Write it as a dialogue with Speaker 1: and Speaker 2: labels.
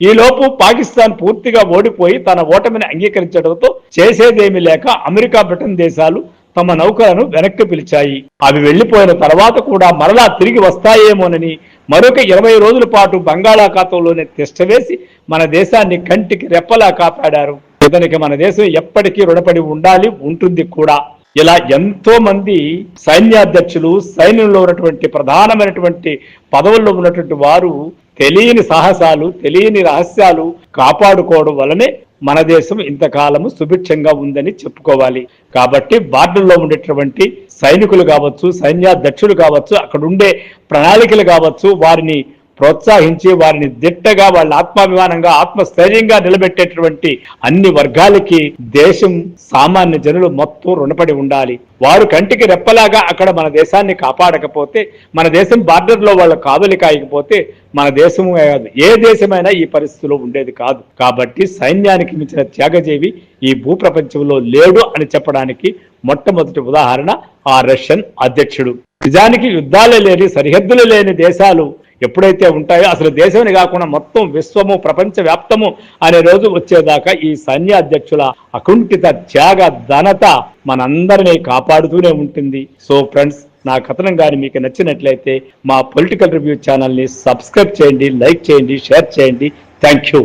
Speaker 1: ఈలోపు పాకిస్తాన్ పూర్తిగా ఓడిపోయి తన ఓటమిని అంగీకరించడంతో చేసేదేమీ లేక అమెరికా బ్రిటన్ దేశాలు తమ నౌకలను వెనక్కి పిలిచాయి. అవి వెళ్ళిపోయిన తర్వాత కూడా మరలా తిరిగి వస్తాయేమోనని మరొక ఇరవై రోజుల పాటు బంగాళాఖాతంలోనే తిష్టవేసి మన దేశాన్ని కంటికి రెప్పలా కాపాడారు. ఇతనికి మన దేశం ఎప్పటికీ రుణపడి ఉండాలి ఉంటుంది కూడా. ఇలా ఎంతో మంది సైన్యాధ్యక్షులు సైన్యంలో ఉన్నటువంటి ప్రధానమైనటువంటి పదవుల్లో ఉన్నటువంటి వారు తెలియని సాహసాలు తెలియని రహస్యాలు కాపాడుకోవడం వల్లనే మన దేశం ఇంతకాలము సుభిక్షంగా ఉందని చెప్పుకోవాలి. కాబట్టి బార్డర్లో ఉండేటువంటి సైనికులు కావచ్చు సైన్యాధ్యక్షులు కావచ్చు అక్కడ ఉండే ప్రణాళికలు కావచ్చు వారిని ప్రోత్సహించి వారిని దిట్టగా వాళ్ళ ఆత్మాభిమానంగా ఆత్మస్థైర్యంగా నిలబెట్టేటువంటి అన్ని వర్గాలకి దేశం సామాన్య జనులు మొత్తం రుణపడి ఉండాలి. వారు కంటికి రెప్పలాగా అక్కడ మన దేశాన్ని కాపాడకపోతే మన దేశం బార్డర్లో వాళ్ళు కాదులు కాయకపోతే మన దేశం కాదు. ఏ దేశమైనా ఈ పరిస్థితిలో ఉండేది కాదు. కాబట్టి సైన్యానికి మించిన త్యాగజీవి ఈ భూప్రపంచంలో లేడు అని చెప్పడానికి మొట్టమొదటి ఉదాహరణ ఆ రష్యన్ అధ్యక్షుడు. నిజానికి యుద్ధాలే లేని సరిహద్దులు లేని దేశాలు ఎప్పుడైతే ఉంటాయో అసలు దేశమే కాకుండా మొత్తం విశ్వము ప్రపంచ వ్యాప్తము అనే రోజు వచ్చేదాకా ఈ సైన్యాధ్యక్షుల అకుంఠిత త్యాగ ధనత మనందరినీ కాపాడుతూనే ఉంటుంది. సో ఫ్రెండ్స్ నా కథనం కానీ మీకు నచ్చినట్లయితే మా పొలిటికల్ రివ్యూ ఛానల్ని సబ్స్క్రైబ్ చేయండి లైక్ చేయండి షేర్ చేయండి. Thank you.